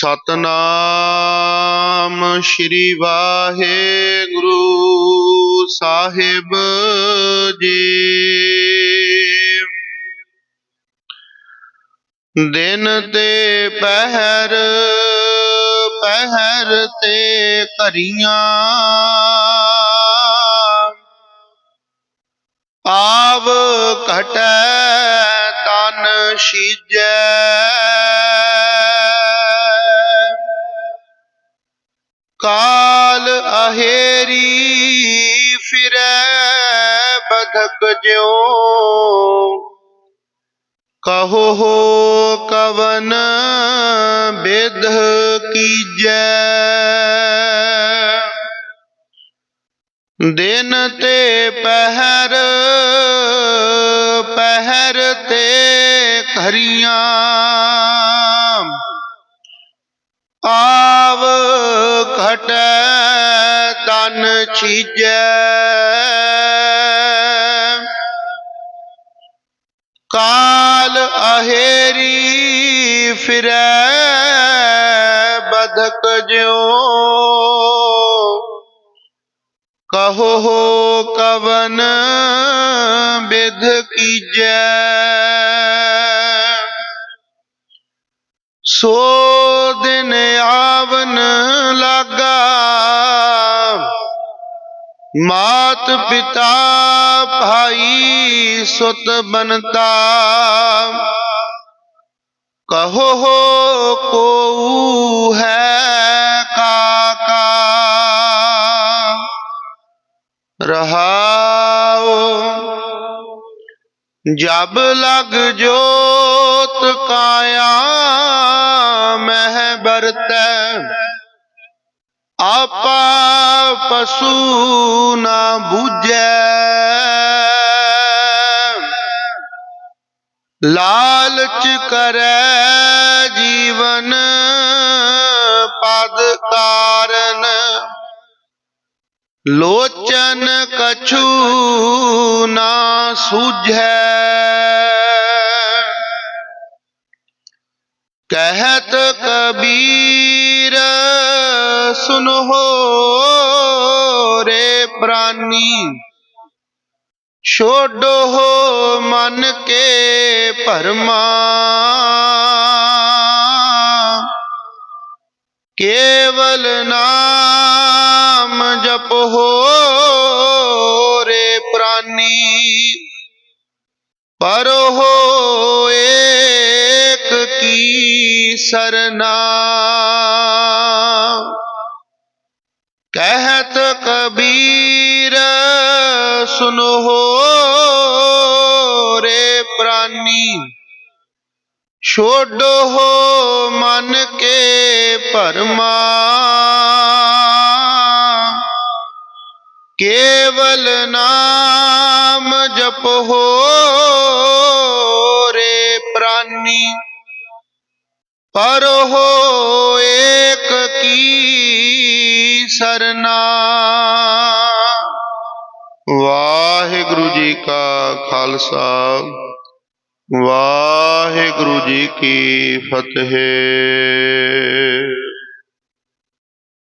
ਸਤਨਾਮ ਸ਼੍ਰੀ ਵਾਹਿਗੁਰੂ ਸਾਹਿਬ ਜੀ। ਦਿਨ ਤੇ ਪਹਿਰ ਪਹਿਰ ਤੇ ਕਰੀਆਂ ਆਵ ਘਟੈ ਤਨ ਸੀਜੈ ਕਾਲ ਅਹੇਰੀ ਫਿਰੈ ਬਧਕ ਜਿਉ। ਕਹੋ ਹੋ ਕਵਨ ਬਿਧ ਕੀਜੈ। ਦਿਨ ਤੇ ਪਹਿਰ ਪਹਿਰ ਤੇ ਘਰੀਆਂ ਆਵ ਘਟੈ ਤਨ ਛੀਜੈ। ਕਾਲ ਅਹੇਰੀ ਫਿਰੈ ਬਧਕ ਜਿਉ। ਕਹੋ ਹੋ ਕਵਨ ਬਿਧ ਕੀਜੈ। ਸੋ ਦਿਨ ਆਵਨ ਲਾਗਾ। ਮਾਤ ਪਿਤਾ ਭਾਈ ਸੁਤ ਬਨਤਾ। ਕਹੋ ਹੋ ਕੋ ਹੈ ਕਾਕਾ। ਰਹਾਉ ਜਬ ਲਗ ਜੋਤ ਕਾਇਆ। ਮਹਿ ਬਰਤੈ ਆਪਾ ਪਸੂ ਨਾ ਬੂਝੈ। ਲਾਲਚ ਕਰੈ ਜੀਵਨ ਪਦ ਕਾਰਨ ਲੋਚਨ ਕਛੂ ਨਾ ਸੂਝੈ। ਕਹਿਤ ਕਬੀਰ, ਸੁਨੋ ਰੇ ਪ੍ਰਾਨੀ। ਛੋਡੋ ਮਨ ਕੇ ਭਰਮਾ। ਕੇਵਲ ਨਾਮ ਜਪੋ ਰੇ ਪ੍ਰਾਨੀ। ਪਰ ਹੋ ਸਰਨਾ। ਕਹਿਤ ਕਬੀਰ, ਸੁਨ ਹੋ ਰੇ ਪ੍ਰਾਨੀ। ਛੋਡੋ ਮਨ ਕੇ ਭਰਮਾ। ਕੇਵਲ ਨਾਮ ਜਪ ਹੋ ਰੇ ਪ੍ਰਾਨੀ। ਪਰ ਹੋ ਏਕ ਕੀ ਸਰਨਾ। ਵਾਹਿਗੁਰੂ ਜੀ ਕਾ ਖਾਲਸਾ ਵਾਹਿਗੁਰੂ ਜੀ ਕੀ ਫਤਿਹ।